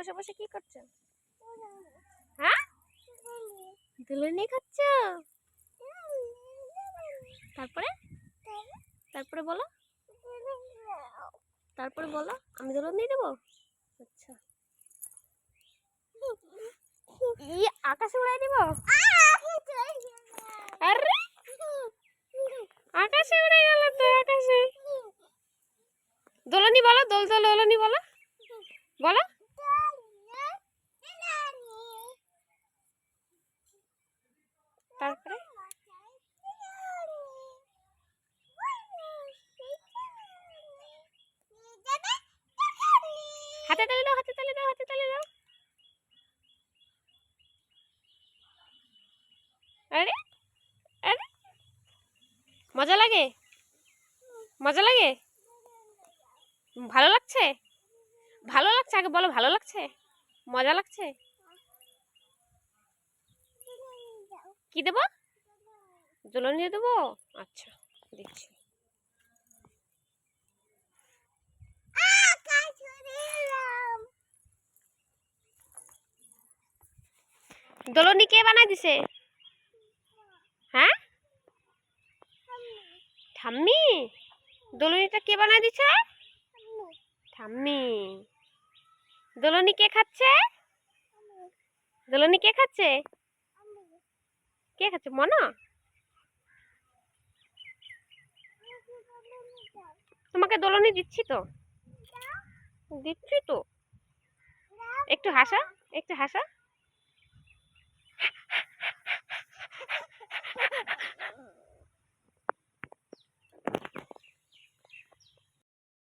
বসে বসে কি করছ? হ্যাঁ? দুলুনি খাচ্ছ? তারপরে? তারপরে বলো। তারপরে বলো আমি দুলুন দিয়ে দেবো? আচ্ছা। ই আকাশে উড়াই দিব? আরে! আকাশে উড়ে গেল তো আকাশে। দোলনি বলো দোল দোল দোলনি বলো। হাতে তালি দাও, হাতে তালি দাও, হাতে তালি দাও। আরে আরে। মজা লাগে? মজা লাগে? ভালো লাগছে? ভালো লাগছে? আগে বলো, ভালো লাগছে? মজা লাগছে? কি দেবো? দিয়ে দেবো? আচ্ছা দিচ্ছি। দোলনি কে বানাই দিছে? হ্যাঁ? ঠাম্মি? দোলনিটা কে বানাই দিছে? ঠাম্মি। দোলনি কে খাচ্ছে? দোলনি কে খাচ্ছে? কে খাচ্ছে? মনা? তোমাকে দোলনি দিচ্ছি তো। দিচ্ছি তো। একটু হাসা একটু হাসা।